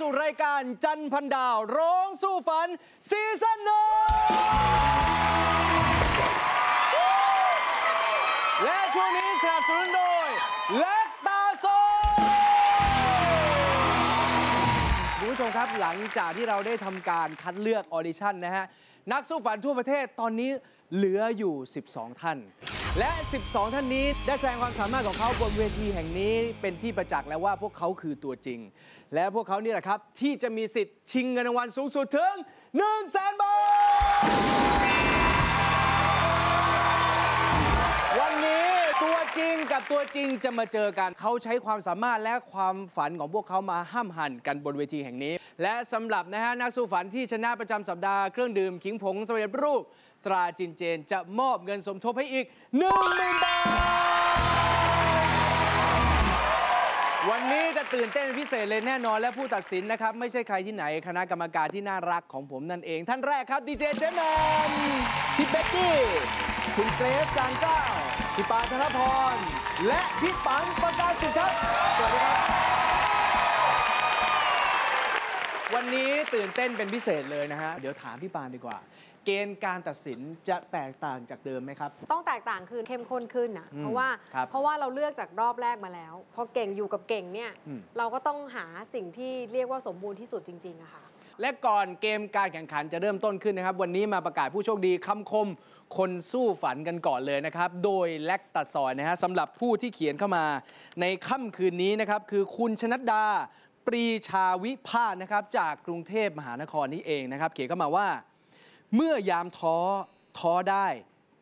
สู่รายการจันพันดาว ร้องสู้ฝัน ซีซั่นหนึ่งและช่วงนี้สนับสนุนโดยเล็กตาโซคุณผู้ชมครับหลังจากที่เราได้ทำการคัดเลือกออดิชั่นนะฮะ นักสู้ฝันทั่วประเทศตอนนี้เหลืออยู่ 12 ท่าน และ 12 ท่านนี้ได้แสดงความสามารถของเขาบนเวทีแห่งนี้เป็นที่ประจักษ์แล้วว่าพวกเขาคือตัวจริง และพวกเขานี่แหละครับ ที่จะมีสิทธิ์ชิงเงินรางวัลสูงสุดถึง1 0 0 0 0แสนบาท วันนี้ตัวจริงกับตัวจริงจะมาเจอกันเขาใช้ความสามารถและความฝันของพวกเขามาห้ามหันกันบนเวทีแห่งนี้ และสำหรับนะฮะนักสู้ฝันที่ชนะประจำสัปดาห์เครื่องดื่มขิงผงสำเร็จรูป ตราจินเจน จะมอบเงินสมทบให้อีก1 0,000บาทวันนี้จะตื่นเต้นพิเศษเลยแน่นอนและผู้ตัดสินนะครับ ไม่ใช่ใครที่ไหนคณะกรรมการที่น่ารักของผมนั่นเอง ท่านแรกครับดีเจเจแมนพี่เบกกี้คุณเกรฟการเก้าพี่ปานธนพร และพี่ปังประกาศสิทธิ์ครับสวัสดีครับ วันนี้ตื่นเต้นเป็นพิเศษเลยนะฮะเดี๋ยวถามพี่ปานดีกว่า เกณฑ์การตัดสินจะแตกต่างจากเดิมไหมครับ ต้องแตกต่างคือเข้มข้นขึ้นนะอืมเพราะว่าครับเพราะว่าเราเลือกจากรอบแรกมาแล้วพอเก่งอยู่กับเก่งเนี่ยอืม เราก็ต้องหาสิ่งที่เรียกว่าสมบูรณ์ที่สุดจริงๆอะค่ะ และก่อนเกมการแข่งขันจะเริ่มต้นขึ้นนะครับ วันนี้มาประกาศผู้โชคดีคำคม คนสู้ฝันกันก่อนเลยนะครับ โดยแลกตัดซอยนะฮะสำหรับผู้ที่เขียนเข้ามาในค่ำคืนนี้นะครับ คือคุณชนัดดา ปรีชาวิภาสนะครับ จากกรุงเทพมหานครนี้เองนะครับ เขียนเข้ามาว่า เมื่อยามท้อท้อได้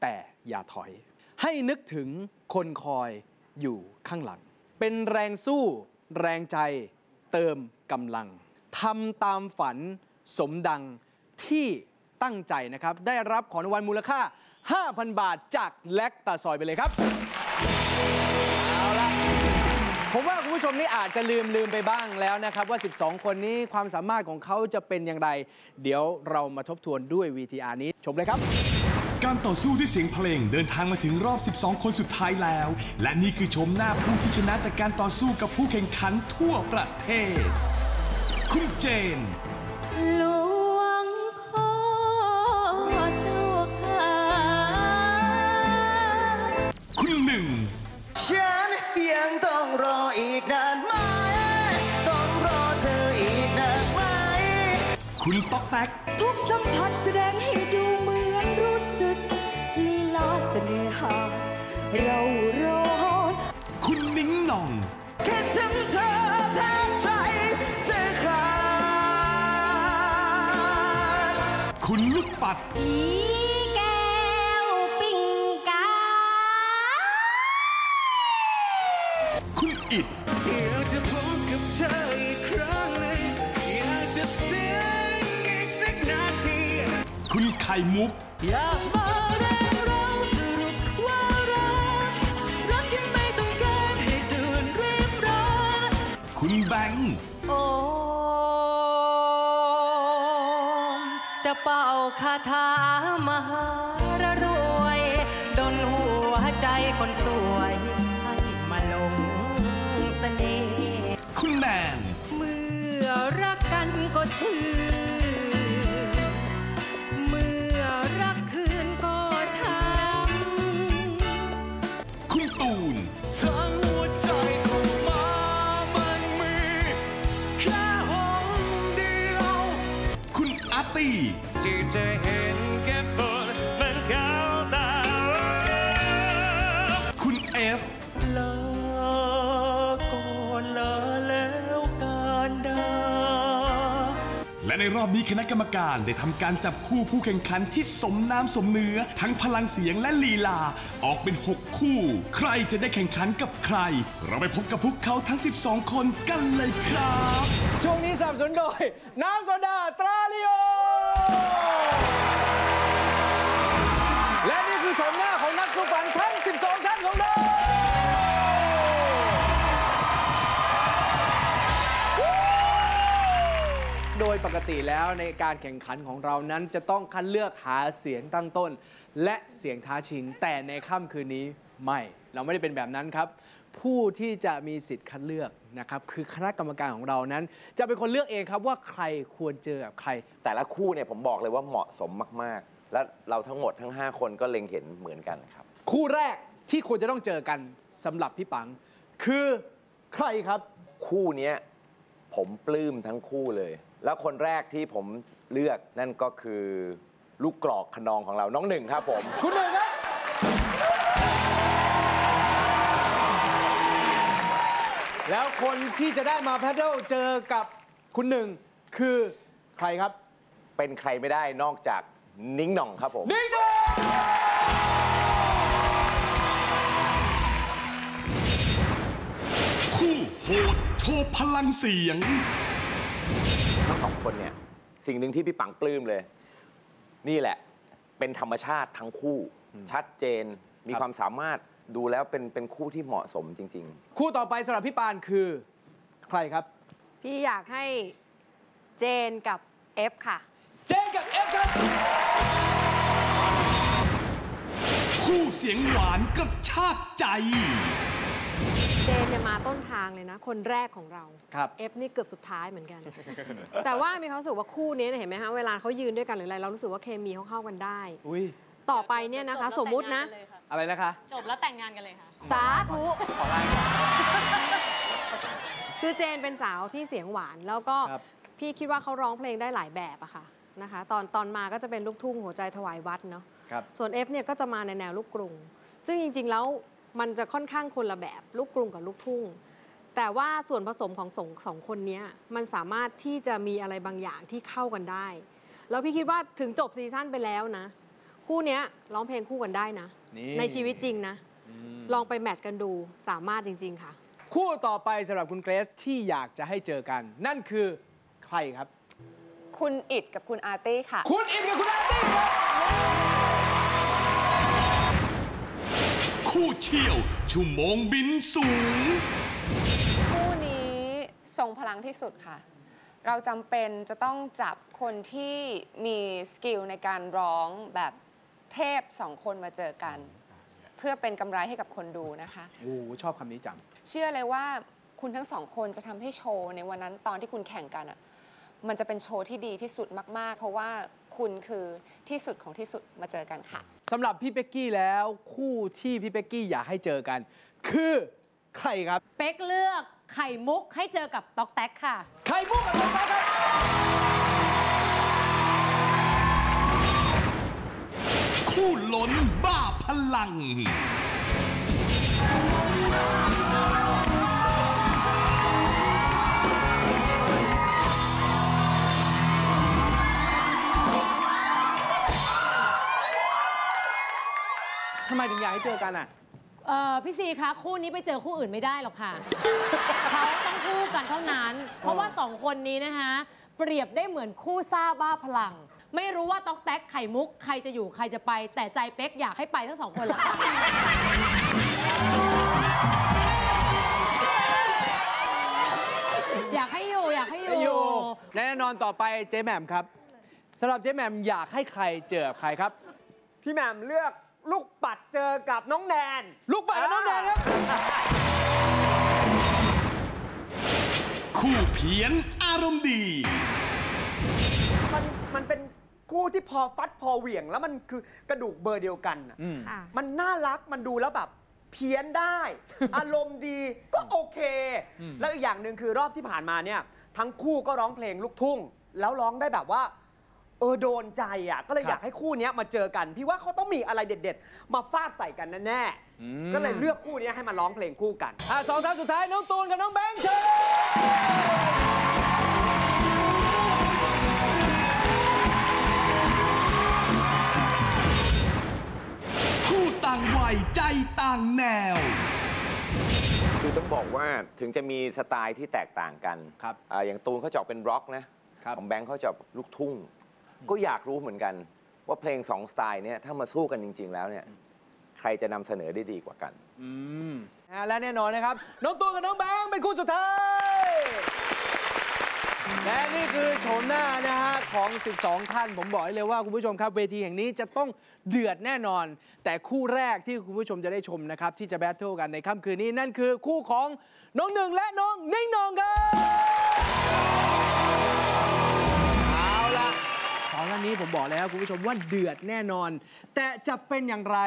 แต่อย่าถอย ให้นึกถึงคนคอยอยู่ข้างหลัง เป็นแรงสู้ แรงใจ เติมกำลังทำตามฝันสมดังที่ตั้งใจนะครับ ได้รับของรางวัลมูลค่า 5,000 บาทจากแลกตาซอยไปเลยครับ เอาละผมว่า ผู้ชมนี่อาจจะลืมลืมไปบ้างแล้วนะครับ ว่า 12 คนนี้ความสามารถของเขาจะเป็นอย่างไร เดี๋ยวเรามาทบทวนด้วย VTR นี้ชมเลยครับ การต่อสู้ด้วยเสียงเพลงเดินทางมาถึงรอบ 12 คนสุดท้ายแล้ว และนี่คือชมหน้าผู้ที่ชนะจากการต่อสู้กับผู้แข่งขันทั่วประเทศ คุณเจน คุณต๊อกแต๊กทุกสัมผัสแสดงให้ดูเหมือนรู้สึก ลีลาเสน่หา เราร้อนคุณนิ้งหน่อง คิดถึงเธอแทบใจจะขาดคุณลูกปัดอี คุณไข่มุก อยากมาแรงเราสรุปว่ารักรักยังไม่ต้องการให้ด่วนรีบร้อนคุณแบงค์โอมจะเป่าคาถามหารรวยดนหัวใจคนสวยให้มาหลงเสน่ห์คุณแนนเมื่อรักกันก็ชื่อ แค่ห้องเดียว คุณอาร์ตี้ที่จะเห็นแค่บนมั รอบนี้คณะกรรมการได้ทำการจับคู่ผู้แข่งขันที่สมน้ำสมเนื้อ ทั้งพลังเสียงและลีลา ออกเป็น 6 คู่ ใครจะได้แข่งขันกับใคร เราไปพบกับพวกเขาทั้ง 12 คนกันเลยครับ ช่วงนี้สนับสนุนโดย น้ำโซดาตราลิโอ และนี่คือชมหน้าของนักสู้ฝัน ติแล้วในการแข่งขันของเรานั้นจะต้องคัดเลือกหาเสียงตั้งต้น และเสียงท้าชิง แต่ในค่ำคืนนี้ไม่ เราไม่ได้เป็นแบบนั้นครับ ผู้ที่จะมีสิทธิ์คัดเลือกนะครับคือคณะกรรมการของเรานั้น จะเป็นคนเลือกเองครับว่าใครควรเจอกับใคร แต่ละคู่เนี่ยผมบอกเลยว่าเหมาะสมมากๆ และเราทั้งหมดทั้ง 5 คนก็เล็งเห็นเหมือนกันครับ คู่แรกที่ควรจะต้องเจอกันสำหรับพี่ปัง คือใครครับ คู่เนี้ยผมปลื้มทั้งคู่เลย แล้วคนแรกที่ผมเลือกนั่นก็คือลูกกรอกขนองของเราน้องหนึ่งครับผม คุณหนึ่งครับ แล้วคนที่จะได้มาแพดเดิลเจอกับคุณหนึ่งคือใครครับ เป็นใครไม่ได้นอกจากนิ้งหน่องครับผมนิ่งดงคู่โหดโชว์พลังเสียงทั้ง สองคนเนี่ยสิ่งหนึ่งที่พี่ปังปลื้มเลย นี่แหละเป็นธรรมชาติทั้งคู่ ชัดเจนมีความสามารถดูแล้วเป็นเป็นคู่ที่เหมาะสมจริง ๆ คู่ต่อไปสำหรับพี่ปานคือ ใครครับ พี่อยากให้เจนกับเอฟค่ะ เจนกับเอฟครับ คู่เสียงหวานกระชากใจเจนเนี่ย มาต้นทางเลยนะ คนแรกของเราครับเอฟนี่เกือบสุดท้ายเหมือนกัน แต่ว่ามีความรู้สึกว่าคู่นี้เนี่ยเห็นไหมฮะเวลาเขายืนด้วยกันหรืออะไรเรารู้สึกว่าเคมีเขาเข้ากันได้ อุ้ยต่อไปเนี่ยนะคะ สมมุตินะ อะไรนะคะ จบแล้วแต่งงานกันเลยค่ะ สาธุคือเจนเป็นสาวที่เสียงหวานแล้วก็ครับพี่คิดว่าเขาร้องเพลงได้หลายแบบอะค่ะนะคะ ตอนตอนมาก็จะเป็นลูกทุ่งหัวใจถวายวัดเนาะครับส่วน F เนี่ยก็จะมาในแนวลูกกรุง ซึ่งจริงๆแล้ว มันจะค่อนข้างคนละแบบลูกกรุงกับลูกทุ่ง แต่ว่าส่วนผสมของสองสองคนเนี้ยมันสามารถที่จะมีอะไรบางอย่างที่เข้ากันได้ แล้วพี่คิดว่าถึงจบซีซั่นไปแล้วนะ คู่เนี้ยร้องเพลงคู่กันได้นะนี่ในชีวิตจริงนะ ลองไปแมทช์กันดูสามารถจริง ๆ ค่ะ คู่ต่อไปสำหรับคุณเกรซที่อยากจะให้เจอกัน นั่นคือใครครับ คุณอิดกับคุณอาร์ตี้ค่ะ คุณอินกับคุณอาร์ตี้ครับ คู่เชี่ยวชั่วโมงบินสูง คู่นี้ทรงพลังที่สุดค่ะ เราจำเป็นจะต้องจับคนที่มีสกิลในการร้องแบบเทพสองคนมาเจอกัน เพื่อเป็นกำไรให้กับคนดูนะคะโอ้โหชอบคำนี้จัง เชื่อเลยว่าคุณทั้งสองคนจะทำให้โชว์ในวันนั้นตอนที่คุณแข่งกันอะมันจะเป็นโชว์ที่ดีที่สุดมาก ๆ เพราะว่า คุณคือที่สุดของที่สุดมาเจอกันค่ะสำหรับพี่เป็กกี้แล้วคู่ที่พี่เป็กกี้อยากให้เจอกัน คือใครครับ เป๊กเลือกไข่มุกให้เจอกับต๊อกแต๊กค่ะใครมุกกับตงตาครับคู่ล้นบ้าพลัง ยากให้เจอกันอะเอ่อพี่ซีคะคู่นี้ไปเจอคู่อื่นไม่ได้หรอกค่ะ เขาต้องคู่กันเท่านั้น เพราะว่าสองคนนี้นะคะเปรียบได้เหมือนคู่ซ่าบ้าพลัง ไม่รู้ว่าต๊อกแต๊กไข่มุก ใครจะอยู่ใครจะไป แต่ใจเป๊กอยากให้ไปทั้งสองคนละค่ะอยากให้อยู่อยากให้อยู่อยู่และแน่นอนต่อไปเจ๊แหม่มครับสำหรับเจ๊แหม่มอยากให้ใครเจอกับใครครับ พี่แหม่มเลือก ลูกปัดเจอกับน้องแนนลูกบาศก์กับน้องแดนครับ คู่เพี้ยนอารมณ์ดี มันมันเป็นคู่ที่พอฟัดพอเหวี่ยง แล้วมันคือกระดูกเบอร์เดียวกันน่ะค่ะมันน่ารักมันดูแล้วแบบเพี้ยนได้ อารมณ์ดีก็โอเค แล้วอีกอย่างหนึ่งคือรอบที่ผ่านมาเนี่ย ทั้งคู่ก็ร้องเพลงลูกทุ่ง แล้วร้องได้แบบว่า เออโดนใจอะก็เลยครับอยากให้คู่เนี้ยมาเจอกัน พี่ว่าเขาต้องมีอะไรเด็ด ๆ มาฟาดใส่กันแน่ๆก็เลยเลือกคู่เนี้ยให้มาร้องเพลงคู่กัน อะสองท่านสุดท้าย น้องตูนกับน้องแบงค์เชิญคู่ต่างวัยใจต่างแนว คือต้องบอกว่าถึงจะมีสไตล์ที่แตกต่างกันครับอ่าอย่างตูนเขาจะออกเป็นร็อกนะครับ ของแบงค์เขาจะออกลูกทุ่ง ก็อยากรู้เหมือนกัน ว่าเพลงสองสไตล์เนี่ยถ้ามาสู้กันจริง ๆ แล้วเนี่ยใครจะนำเสนอได้ดีกว่ากัน อืมอะและแน่นอนนะครับ น้องตูนกับน้องแบงค์เป็นคู่สุดท้ายเและนี่คือโฉมหน้านะฮะของ 12 ท่าน ผมบอกให้เลยว่าคุณผู้ชมครับเวทีแห่งนี้จะต้องเดือดแน่นอน แต่คู่แรกที่คุณผู้ชมจะได้ชมนะครับ ที่จะแบทเทิลกันในค่ำคืนนี้นั่นคือคู่ของน้องหนึ่งและน้องนิ่งนองครับ องท่านนี้ผมบอกเลยครับคุณผู้ชมว่าเดือดแน่นอน แต่จะเป็นอย่างไร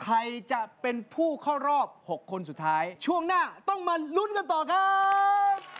ใครจะเป็นผู้เข้ารอบ 6 คนสุดท้าย ช่วงหน้าต้องมาลุ้นกันต่อครับ